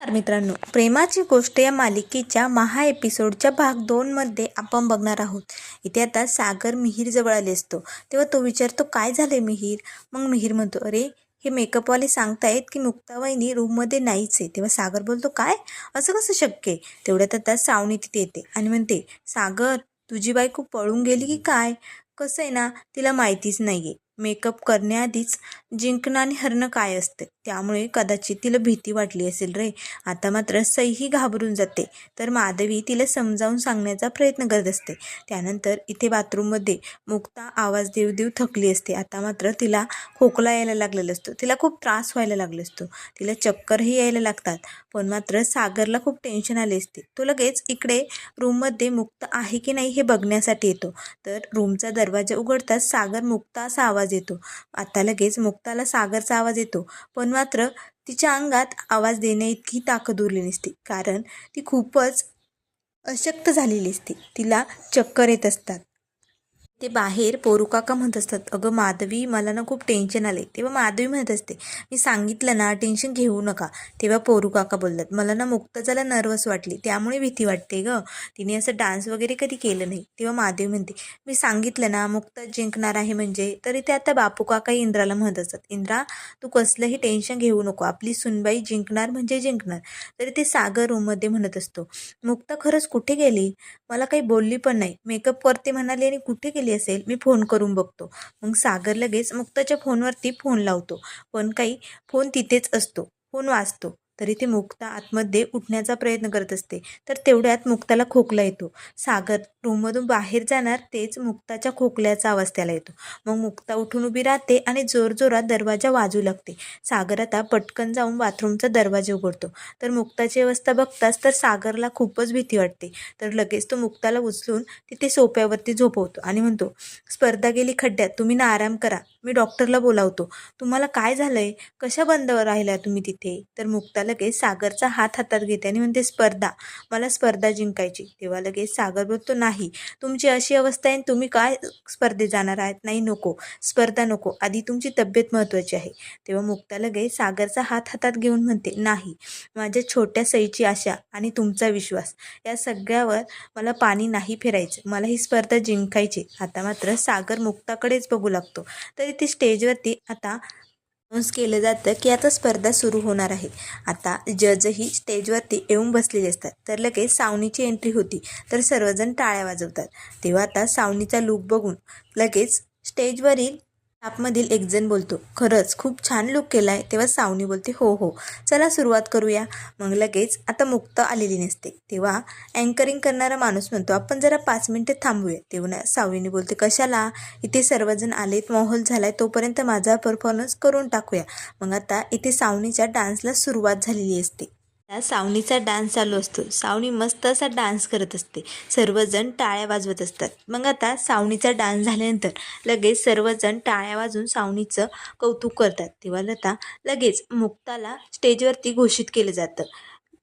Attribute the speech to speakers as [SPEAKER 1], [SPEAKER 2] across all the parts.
[SPEAKER 1] मित्रांनो प्रेमाची गोष्ट या मालिकेच्या महा एपिसोडच्या भाग दोनमध्ये आपण बघणार आहोत. इथे आता सागर मिहीरजवळ आले असतो. तेव्हा तो विचारतो काय झालं आहे मिहीर? मग मिहीर म्हणतो अरे हे मेकअपवाले सांगतायत की मुक्ताबाईनी रूममध्ये नाहीच आहे. तेव्हा सागर बोलतो काय? असं कसं शक्य आहे? तेवढ्यात आता सावणी तिथे येते आणि म्हणते सागर तुझी बायको पळून गेली की काय? कसं आहे ना तिला माहितीच नाही आहे मेकअप करण्याआधीच जिंकणं आणि हरणं काय असतं? त्यामुळे कदाचित तिला भीती वाटली असेल रे. आता मात्र सईही घाबरून जाते. तर माधवी तिला समजावून सांगण्याचा प्रयत्न करत असते. त्यानंतर इथे बाथरूममध्ये मुक्ता आवाज देऊ देऊ थकली असते. आता मात्र तिला खोकला यायला लागलेला असतो. तिला खूप त्रास व्हायला लागला असतो. तिला चक्करही यायला लागतात. पण मात्र सागरला खूप टेन्शन आले असते. तो लगेच इकडे रूममध्ये मुक्त आहे की नाही हे बघण्यासाठी येतो. तर रूमचा दरवाजा उघडताच सागर मुक्ता असा आवाज येतो. आता लगेच मुक्ताला सागरचा आवाज येतो. पण मात्र तिच्या अंगात आवाज देण्या इतकी ताकद उरली नसते. कारण ती खूपच अशक्त झालेली असते. तिला चक्कर येत असतात. ते बाहेर पोरू काका म्हणत असतात अगं माधवी मला ना खूप टेन्शन आले तेव्हा माधवी म्हणत असते मी सांगितलं ना टेन्शन घेऊ नका. तेव्हा पोरू काका बोलतात मला ना मुक्ताजाला नर्वस वाटली त्यामुळे भीती वाटते गं. तिने असं डान्स वगैरे कधी केलं नाही. तेव्हा माधवी म्हणते मी सांगितलं ना मुक्ता जिंकणार आहे म्हणजे. तरी ते आता बापू काका इंद्राला म्हणत असतात इंद्रा तू कसलंही टेन्शन घेऊ नको. आपली सुनबाई जिंकणार म्हणजे जिंकणार. तरी ते सागर रूममध्ये म्हणत असतो मुक्ता खरंच कुठे गेली? मला काही बोलली पण नाही. मेकअप करते म्हणाली आणि कुठे गेली? असेल मी फोन करून बघतो. मग सागर लगेच मुक्ताच्या फोनवरती फोन लावतो. पण काही फोन तिथेच असतो. फोन वाचतो. तरी ते मुक्ता आतमध्ये उठण्याचा प्रयत्न करत असते. तर तेवढ्यात मुक्ताला खोकला येतो. सागर रूममधून बाहेर जाणार तेच मुक्ताच्या खोकल्याचा आवाज त्याला येतो. मग मुक्ता उठून उभी राहते आणि जोरजोरात दरवाजा वाजू लागते. सागर आता पटकन जाऊन बाथरूमचा दरवाजा उघडतो. तर मुक्ताची अवस्था बघताच तर सागरला खूपच भीती वाटते. तर लगेच तो मुक्ताला उचलून तिथे सोप्यावरती झोपवतो आणि म्हणतो स्पर्धा गेली खड्ड्यात तुम्ही ना आराम करा. मी डॉक्टरला बोलावतो. तुम्हाला काय झालंय? कशा बंद राहिल्या तुम्ही तिथे? तर मुक्ताला लगेच सागरचा हात हातात घेते आणि म्हणते स्पर्धा मला स्पर्धा जिंकायची. तेव्हा लगेच सागर बोलतो नाही तुमची अशी अवस्था आहे तुम्ही काय स्पर्धेत जाणार आहेत? नाही नको स्पर्धा नको आधी तुमची तब्येत महत्त्वाची आहे. तेव्हा मुक्ता लगेच सागरचा हात हातात घेऊन म्हणते नाही माझ्या छोट्या सईची आशा आणि तुमचा विश्वास या सगळ्यावर मला पाणी नाही फिरायचं मला ही स्पर्धा जिंकायची आता मात्र सागर मुक्ताकडेच बघू लागतो. तरी ते स्टेजवरती आता अनाऊन्स केलं जातं की आता स्पर्धा सुरू होणार आहे. आता जजही स्टेजवरती येऊन बसलेले असतात. तर लगेच सावनीची एंट्री होती. तर सर्वजण टाळ्या वाजवतात. तेव्हा आता सावनीचा लूक बघून लगेच स्टेजवरील ॲपमधील एक जण बोलतो खरंच खूप छान लुक केला आहे तेव्हा सावनी बोलते हो हो चला सुरुवात करूया. मग लगेच आता मुक्त आलेली नसते. तेव्हा अँकरिंग करणारा माणूस म्हणतो आपण जरा पाच मिनटे थांबूया तेव्हा सावनीने बोलते कशाला? इथे सर्वजण आलेत माहोल झालाय तोपर्यंत माझा परफॉर्मन्स करून टाकूया. मग आता इथे सावनीच्या डान्सला सुरुवात झालेली असते. त्या सावनीचा डान्स चालू असतो. सावनी मस्त असा डान्स करत असते. सर्वजण टाळ्या वाजवत असतात. मग आता सावनीचा डान्स झाल्यानंतर लगेच सर्वजण टाळ्या वाजून सावनीचं कौतुक करतात. तेव्हा लता लगेच मुक्ताला स्टेजवरती घोषित केलं जातं.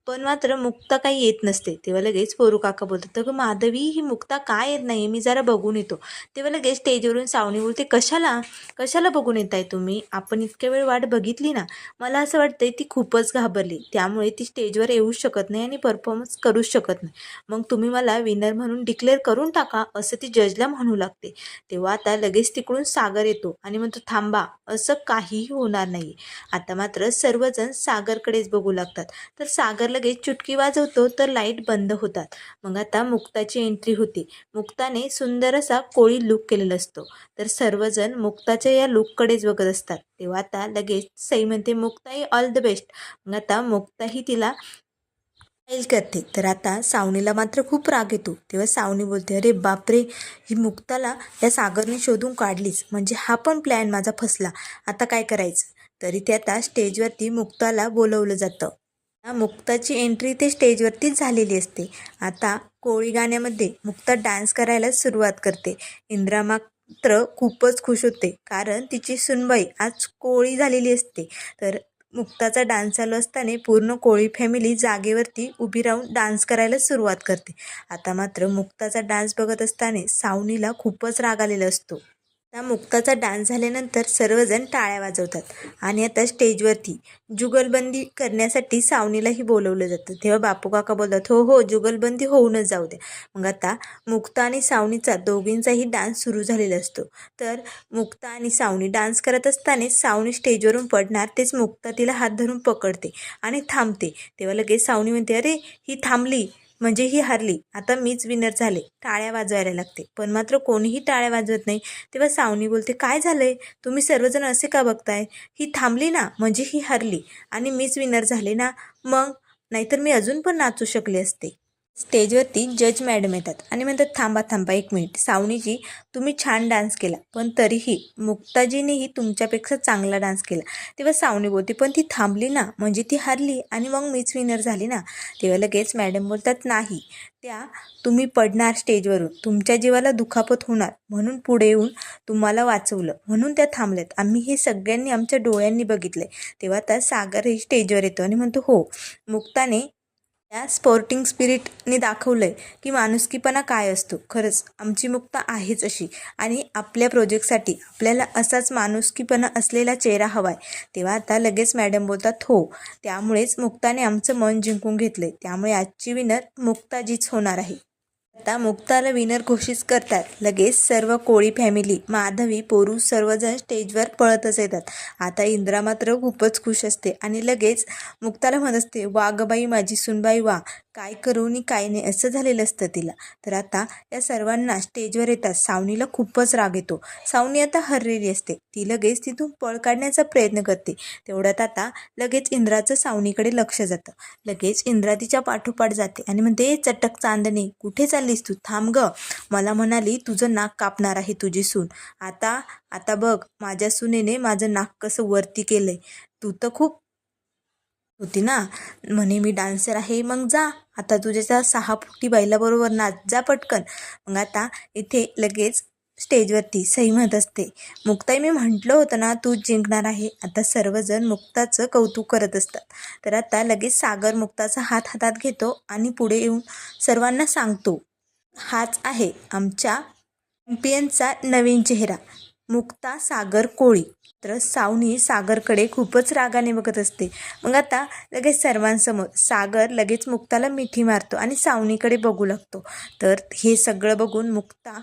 [SPEAKER 1] पण मात्र मुक्ता काही येत नसते. तेव्हा लगेच पोरू काका बोलतात अगं माधवी ही मुक्ता काय येत नाही मी जरा बघून येतो. तेव्हा लगेच स्टेजवरून सावणी बोलते कशाला? कशाला बघून येत आहे तुम्ही? आपण इतक्या वेळ वाट बघितली ना मला असं वाटतंय ती खूपच घाबरली. त्यामुळे ती स्टेजवर येऊच शकत नाही आणि परफॉर्मन्स करूच शकत नाही. मग तुम्ही मला विनर म्हणून डिक्लेअर करून टाका असं ती जजला म्हणू लागते. तेव्हा आता लगेच तिकडून सागर येतो आणि म्हणतो थांबा असं काहीही होणार नाही आता मात्र सर्वजण सागरकडेच बघू लागतात. तर सागरला लगेच चुटकी वाजवतो तर लाइट बंद होतात. मग आता मुक्ताची एंट्री होती. मुक्ताने सुंदर असा कोळी लुक केलेला असतो. तर सर्वजण मुक्ताच्या या लुककडेच बघत असतात. तेव्हा आता लगेच सई म्हणते मुक्ताई ऑल द बेस्ट मग आता मुक्ताही तिला स्माईल करते. तर आता सावनीला मात्र खूप राग येतो. तेव्हा सावनी बोलते अरे बापरे ही मुक्ताला या सागरने शोधून काढलीच. म्हणजे हा पण प्लॅन माझा फसला. आता काय करायचं? तरी ते आता स्टेजवरती मुक्ताला बोलवलं जातं. मुक्ताची एंट्री ते स्टेजवरतीच झालेली असते. आता कोळी गाण्यामध्ये मुक्ता डान्स करायला सुरुवात करते. इंद्रा मात्र खूपच खुश होते कारण तिची सुनबाई आज कोळी झालेली असते. तर मुक्ताचा डान्स चालू असताना पूर्ण कोळी फॅमिली जागेवरती उभी राहून डान्स करायला सुरुवात करते. आता मात्र मुक्ताचा डान्स बघत असताना सावनीला खूपच राग आलेला असतो. आता मुक्ताचा डान्स झाल्यानंतर सर्वजण टाळ्या वाजवतात. आणि आता स्टेजवरती जुगलबंदी करण्यासाठी सावनीलाही बोलवलं जातं. तेव्हा बापू काका बोलतात हो हो जुगलबंदी होऊनच जाऊ द्या. मग आता मुक्ता आणि सावनीचा दोघींचाही डान्स सुरू झालेला असतो. तर मुक्ता आणि सावनी डान्स करत असताना सावनी स्टेजवरून पडणार तेच मुक्ता तिला हात धरून पकडते आणि थांबते. तेव्हा लगेच सावनी म्हणते अरे ही थांबली. म्हणजे ही हारली. आता मीच विनर झाले. टाळ्या वाजवायला लागते. पण मात्र कोणीही टाळ्या वाजवत नाही. तेव्हा सावनी बोलते काय झालंय? तुम्ही सर्वजण असे का बघताय? ही थांबली ना? म्हणजे ही हरली. आणि मीच विनर झाले ना? मग? नाहीतर मी अजून पण नाचू शकले असते. स्टेजवरती जज मॅडम येतात. आणि म्हणतात थांबा थांबा एक मिनिट. सावनीजी तुम्ही छान डान्स केला पण तरीही मुक्ताजीनेही तुमच्यापेक्षा चांगला डान्स केला. तेव्हा सावनी बोलते पण ती थांबली ना म्हणजे ती हारली आणि मग मीच विनर झाली ना? तेव्हा लगेच मॅडम बोलतात नाही त्या तुम्ही पडणार स्टेजवरून. तुमच्या जीवाला दुखापत होणार. म्हणून पुढे येऊन तुम्हाला वाचवलं. म्हणून त्या थांबल्यात. आम्ही हे सगळ्यांनी आमच्या डोळ्यांनी बघितलंय. तेव्हा त्या सागरही स्टेजवर येतो आणि म्हणतो हो. मुक्ताने त्या स्पोर्टिंग स्पिरिटने दाखवलं आहे की माणुसकीपणा काय असतो. खरंच आमची मुक्ता आहेच अशी. आणि आपल्या प्रोजेक्टसाठी आपल्याला असाच माणुसकीपणा असलेला चेहरा हवा आहे तेव्हा आता लगेच मॅडम बोलतात हो. त्यामुळेच मुक्ताने आमचं मन जिंकून घेतलं आहे त्यामुळे आजची विनर मुक्ताजीच होणार आहे. आता मुक्ताला विनर घोषित करतात. लगेच सर्व कोळी फॅमिली माधवी पोरू सर्वजण स्टेजवर पळतच येतात. आता इंद्रा मात्र खूपच खुश असते आणि लगेच मुक्ताला म्हणत असते वा माझी सुनबाई वा. काय करू आणि काय नाही असं झालेलं असतं तिला. तर आता या सर्वांना स्टेजवर येतात सावनीला खूपच राग येतो. सावनी आता हरलेली असते. ती लगेच तिथून पळ काढण्याचा प्रयत्न करते. तेवढ्यात आता लगेच इंद्राचं सावनीकडे लक्ष जातं. लगेच इंद्रा तिच्या पाठोपाठ जाते आणि म्हणते चटक चांदणे कुठे चाललीस तू? थांब ग. मला म्हणाली तुझं नाक कापणार आहे तुझी सून. आता आता बघ माझ्या सुनेने माझं नाक कसं वरती केलंय. तू तर खूप होती ना. म्हणे मी डान्सर आहे मग जा. आता तुझ्याच्या सहा फुटी बैलाबरोबर नाच. जा पटकन. मग आता इथे लगेच स्टेजवरती सई म्हणत असते मुक्ताई मी म्हटलं होतं ना तू जिंकणार आहे. आता सर्वजण मुक्ताचं कौतुक करत असतात. तर आता लगेच सागर मुक्ताचा हात हातात घेतो आणि पुढे येऊन सर्वांना सांगतो हाच आहे आमच्या चॅम्पियनचा नवीन चेहरा. मुक्ता सागर कोळी. तर सावनी सागरकडे खूपच रागाने बघत असते. मग आता लगेच सर्वांसमोर सागर लगेच मुक्ताला मिठी मारतो आणि सावनीकडे बघू लागतो. तर हे सगळं बघून मुक्ता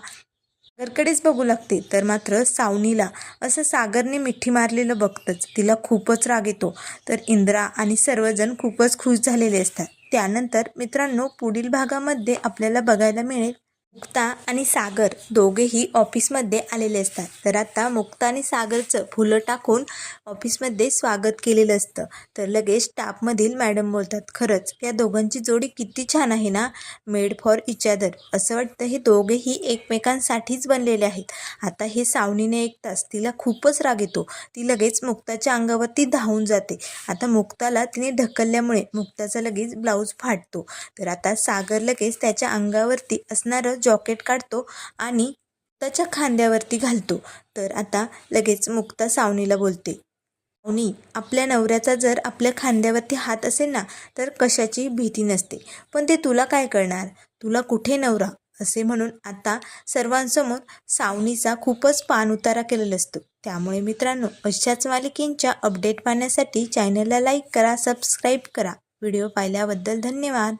[SPEAKER 1] सागरकडेच बघू लागते. तर मात्र सावनीला असं सागरने मिठी मारलेलं बघतंच तिला खूपच राग येतो. तर इंद्रा आणि सर्वजण खूपच खुश झालेले असतात. त्यानंतर मित्रांनो पुढील भागामध्ये आपल्याला बघायला मिळेल मुक्ता आणि सागर दोघेही ऑफिसमध्ये आलेले असतात. तर आता मुक्ता आणि सागरचं फुलं टाकून ऑफिसमध्ये स्वागत केलेलं असतं. तर लगेच स्टाफमधील मॅडम बोलतात खरंच या दोघांची जोडी किती छान आहे ना? Made for each other. असं वाटतं हे दोघेही एकमेकांसाठीच बनलेले आहेत. आता हे सावनीने ऐकताच तिला खूपच राग येतो. ती लगेच मुक्ताच्या अंगावरती धावून जाते. आता मुक्ताला तिने ढकलल्यामुळे मुक्ताचा लगेच ब्लाऊज फाटतो. तर आता सागर लगेच त्याच्या अंगावरती असणारं जॉकेट काढतो आणि त्याच्या खांद्यावरती घालतो. तर आता लगेच मुक्ता सावनीला बोलते सावनी आपल्या नवऱ्याचा जर आपल्या खांद्यावरती हात असेल ना तर कशाची भीती नसते. पण ते तुला काय करणार? तुला कुठे नवरा? असे म्हणून आता सर्वांसमोर सावनीचा खूपच पाणउतारा केलेला असतो. त्यामुळे मित्रांनो अशाच मालिकेंच्या अपडेट पाहण्यासाठी चॅनलला लाईक करा सबस्क्राईब करा. व्हिडिओ पाहिल्याबद्दल धन्यवाद.